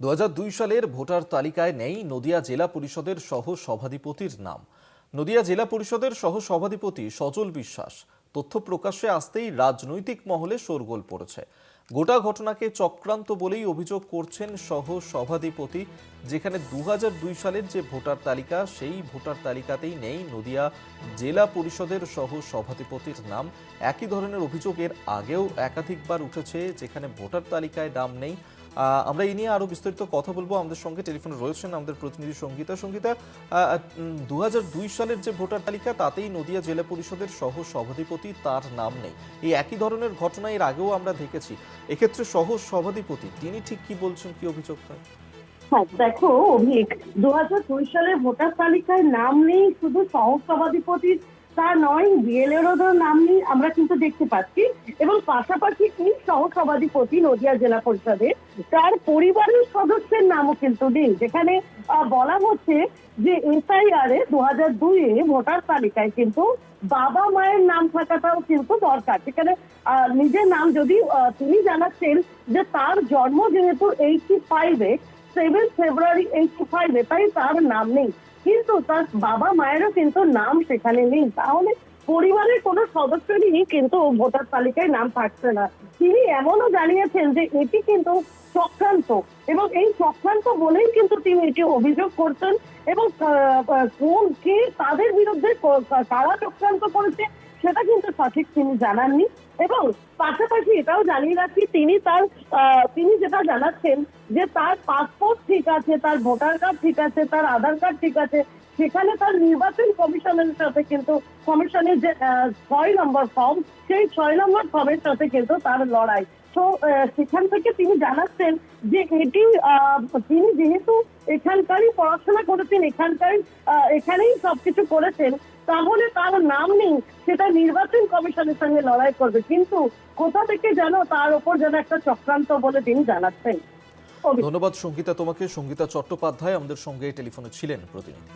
দু সালের ভোটার তালিকায় নেই নদিয়া জেলা পরিষদের সহ সভাধিপতির নাম। নদিয়া জেলা পরিষদের সহ সভাধিপতি সজল বিশ্বাস। তথ্য প্রকাশ্যে আসতেই রাজনৈতিক মহলে শোরগোল পড়েছে। গোটা ঘটনাকে চক্রান্ত বলেই অভিযোগ করছেন সহ সভাধিপতি, যেখানে দু সালের যে ভোটার তালিকা, সেই ভোটার তালিকাতেই নেই নদিয়া জেলা পরিষদের সহ সভাধিপতির নাম। একই ধরনের অভিযোগ এর আগেও একাধিকবার উঠেছে, যেখানে ভোটার তালিকায় নাম নেই। আমরা এই নিয়ে আরও বিস্তারিত কথা বলব। আমাদের সঙ্গে টেলিফোনে রয়েছেন আমাদের প্রতিনিধি সঙ্গীতা। সঙ্গীতা দু সালের যে ভোটার তালিকা, তাতেই নদিয়া জেলা পরিষদের সহ সভাধিপতি তার নাম নেই। এই একই ধরনের ঘটনা এর আগেও আমরা দেখেছি। এক্ষেত্রে সহ সভাধিপতি তিনি ঠিক কি বলছেন, কি অভিযোগ হয় হ্যাঁ দেখো, অভিক দু হাজার দুই সালের ভোটার তালিকায় নাম নেই, শুধু সহসভাধিপতির তা নয়, বিএলএরও নাম নেই, আমরা কিন্তু দেখতে পাচ্ছি। এবং পাশাপাশি এই সহসভাধিপতি নদিয়া জেলা পরিষদের, তার পরিবারের সদস্যের নামও কিন্তু নেই। যেখানে বলা হচ্ছে যে এসআইআর এ দু হাজার দুইয়ে ভোটার তালিকায় কিন্তু বাবা মায়ের নাম থাকাটাও কিন্তু দরকার। সেখানে নিজের নাম যদি তিনি জানাচ্ছেন যে তার জন্ম যেহেতু এইটি ফাইভে সেভেন ফেব্রুয়ারি এইটি ফাইভে তাই তার নাম নেই। কিন্তু তার বাবা মায়েরও কিন্তু নাম সেখানে নেই। তাহলে পরিবারের কোনো সদস্যরই কিন্তু ভোটার তালিকায় নাম থাকছে না। তিনি এমনও জানিয়েছেন যে এটি কিন্তু চক্রান্ত এবং এই চক্রান্ত বলেই কিন্তু তিনি এটি অভিযোগ করছেন এবং কোন কে তাদের বিরুদ্ধে কারা চক্রান্ত করেছে সেটা কিন্তু সঠিক তিনি জানাননি এবং পাশাপাশি এটাও জানিয়ে রাখি তিনি তার তিনি যেটা জানাচ্ছেন যে তার পাসপোর্ট ঠিক আছে তার ভোটার কার্ড ঠিক আছে তার আধার কার্ড ঠিক আছে সেখানে তার নির্বাচন কমিশনের সাথে কিন্তু কমিশনের যে ছয় নম্বর ফর্ম সেই ছয় নম্বর ফর্মের সাথে কিন্তু তার লড়াই। তো সেখান থেকে তিনি জানাচ্ছেন যে এটি তিনি যেহেতু এখানকারই পড়াশোনা করেছেন এখানকারই আহ, এখানেই সবকিছু করেছেন তাহলে তার নাম নেই সেটা নির্বাচন কমিশনের সঙ্গে লড়াই করবে। কিন্তু কোথা থেকে যেন তার ওপর যেন একটা চক্রান্ত বলে তিনি জানাচ্ছেন? ধন্যবাদ, সঙ্গীতা তোমাকে। সঙ্গীতা চট্টোপাধ্যায় আমাদের সঙ্গে টেলিফোনে ছিলেন প্রতিনিধি।